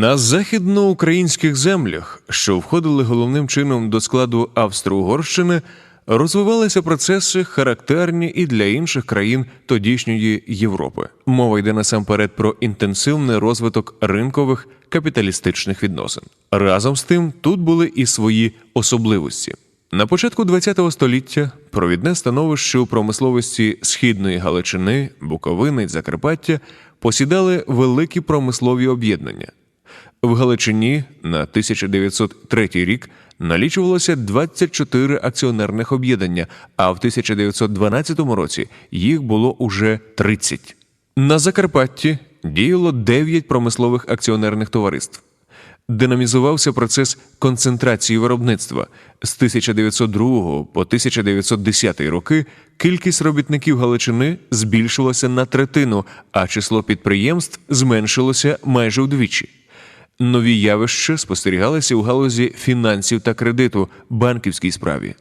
На західноукраїнських землях, що входили головним чином до складу Австро-Угорщини, розвивалися процеси, характерні і для інших країн тодішньої Європи. Мова йде насамперед про інтенсивний розвиток ринкових капіталістичних відносин. Разом з тим, тут були і свої особливості. На початку ХХ століття провідне становище у промисловості східної Галичини, Буковини Закарпаття посідали великі промислові об'єднання. В Галичині на 1903 рік налічувалося 24 акціонерних об'єднання, а в 1912 році їх було уже 30. На Закарпатті діяло 9 промислових акціонерних товариств. Динамізувався процес концентрації виробництва. З 1902 по 1910 роки кількість робітників Галичини збільшилася на третину, а число підприємств зменшилося майже вдвічі. Нові явища спостерігалися у галузі фінансів та кредиту, банківській справі.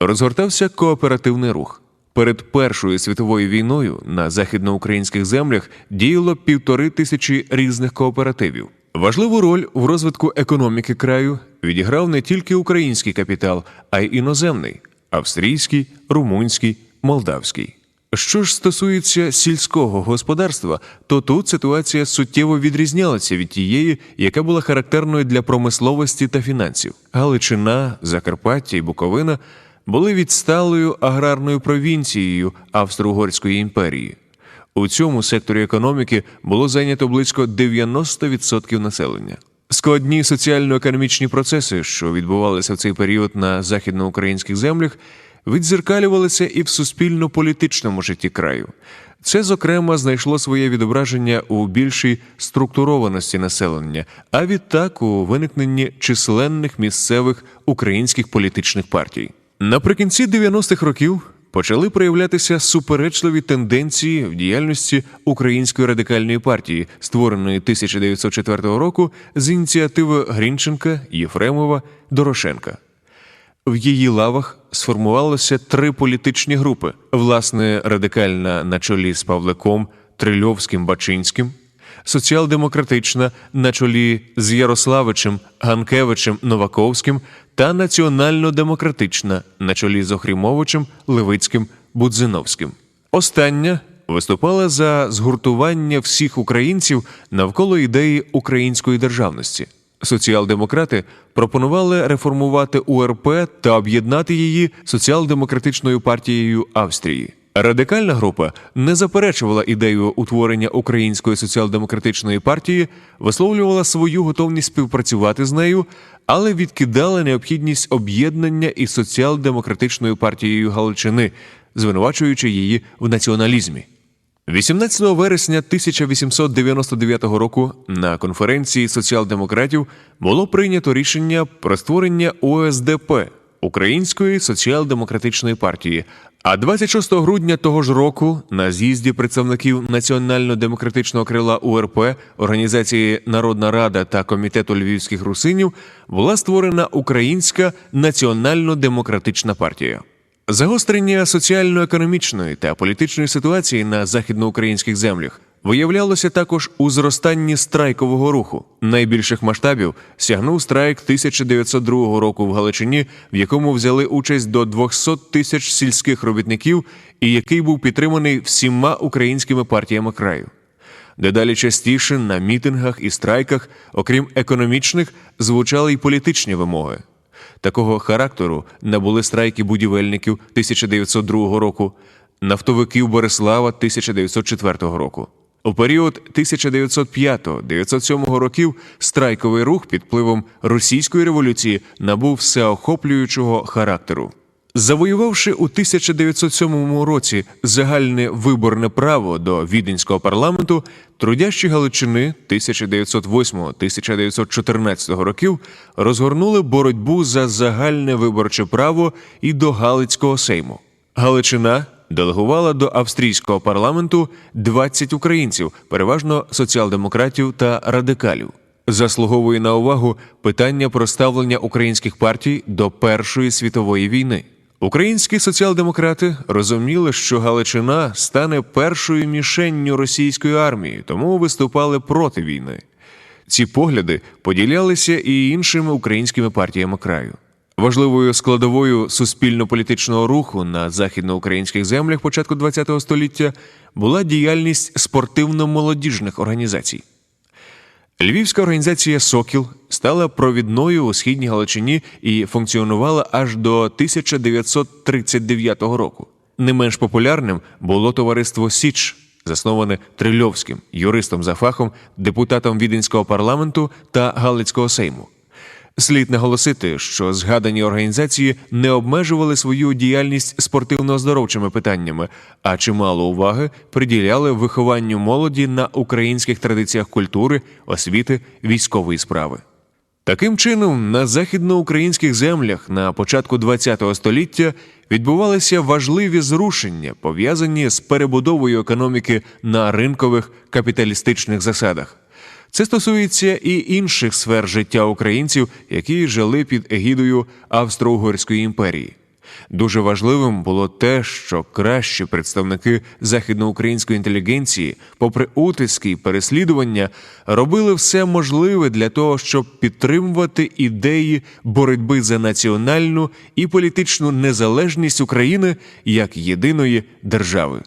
Розгортався кооперативний рух. Перед Першою світовою війною на західноукраїнських землях діяло півтори тисячі різних кооперативів. Важливу роль в розвитку економіки краю відіграв не тільки український капітал, а й іноземний австрійський, румунський, молдавський. Що ж стосується сільського господарства, то тут ситуація суттєво відрізнялася від тієї, яка була характерною для промисловості та фінансів. Галичина, Закарпаття і Буковина були відсталою аграрною провінцією Австро-Угорської імперії. У цьому секторі економіки було зайнято близько 90% населення. Складні соціально-економічні процеси, що відбувалися в цей період на західноукраїнських землях, відзеркалювалися і в суспільно-політичному житті краю. Це, зокрема, знайшло своє відображення у більшій структурованості населення, а відтак у виникненні численних місцевих українських політичних партій. Наприкінці 90-х років почали проявлятися суперечливі тенденції в діяльності Української радикальної партії, створеної 1904 року з ініціативи Грінченка, Єфремова, Дорошенка. В її лавах сформувалося три політичні групи: власне, радикальна на чолі з Павликом, Трильовським Бачинським, соціал-демократична на чолі з Ярославичем, Ганкевичем Новаковським та національно-демократична на чолі з Охрімовичем, Левицьким, Будзиновським. Остання виступала за згуртування всіх українців навколо ідеї української державності. Соціал-демократи пропонували реформувати УРП та об'єднати її соціал-демократичною партією Австрії. Радикальна група не заперечувала ідею утворення Української соціал-демократичної партії, висловлювала свою готовність співпрацювати з нею, але відкидала необхідність об'єднання із соціал-демократичною партією Галичини, звинувачуючи її в націоналізмі. 18 вересня 1899 року на конференції соціал-демократів було прийнято рішення про створення ОСДП Української соціал-демократичної партії. А 26 грудня того ж року на з'їзді представників національно-демократичного крила УРП, організації Народна Рада та комітету львівських русинів була створена Українська національно-демократична партія. Загострення соціально-економічної та політичної ситуації на західноукраїнських землях виявлялося також у зростанні страйкового руху. Найбільших масштабів сягнув страйк 1902 року в Галичині, в якому взяли участь до 200 тисяч сільських робітників, і який був підтриманий всіма українськими партіями краю. Дедалі частіше на мітингах і страйках, окрім економічних, звучали й політичні вимоги. Такого характеру набули страйки будівельників 1902 року, нафтовиків Борислава 1904 року. У період 1905-1907 років страйковий рух під впливом російської революції набув всеохоплюючого характеру. Завоювавши у 1907 році загальне виборне право до віденського парламенту, трудящі Галичини 1908-1914 років розгорнули боротьбу за загальне виборче право і до Галицького сейму. Галичина делегувала до австрійського парламенту 20 українців, переважно соціал-демократів та радикалів. Заслуговує на увагу питання про ставлення українських партій до Першої світової війни. Українські соціал-демократи розуміли, що Галичина стане першою мішенню російської армії, тому виступали проти війни. Ці погляди поділялися і іншими українськими партіями краю. Важливою складовою суспільно-політичного руху на західноукраїнських землях початку ХХ століття була діяльність спортивно-молодіжних організацій. Львівська організація Сокіл стала провідною у східній Галичині і функціонувала аж до 1939 року. Не менш популярним було товариство Січ, засноване Трильовським, юристом за фахом, депутатом Віденського парламенту та Галицького сейму. Слід наголосити, що згадані організації не обмежували свою діяльність спортивно-оздоровчими питаннями, а чимало уваги приділяли вихованню молоді на українських традиціях культури, освіти, військової справи. Таким чином, на західноукраїнських землях на початку ХХ століття відбувалися важливі зрушення, пов'язані з перебудовою економіки на ринкових капіталістичних засадах. Це стосується і інших сфер життя українців, які жили під егідою Австро-Угорської імперії. Дуже важливим було те, що кращі представники західноукраїнської інтелігенції, попри утиски й переслідування, робили все можливе для того, щоб підтримувати ідеї боротьби за національну і політичну незалежність України як єдиної держави.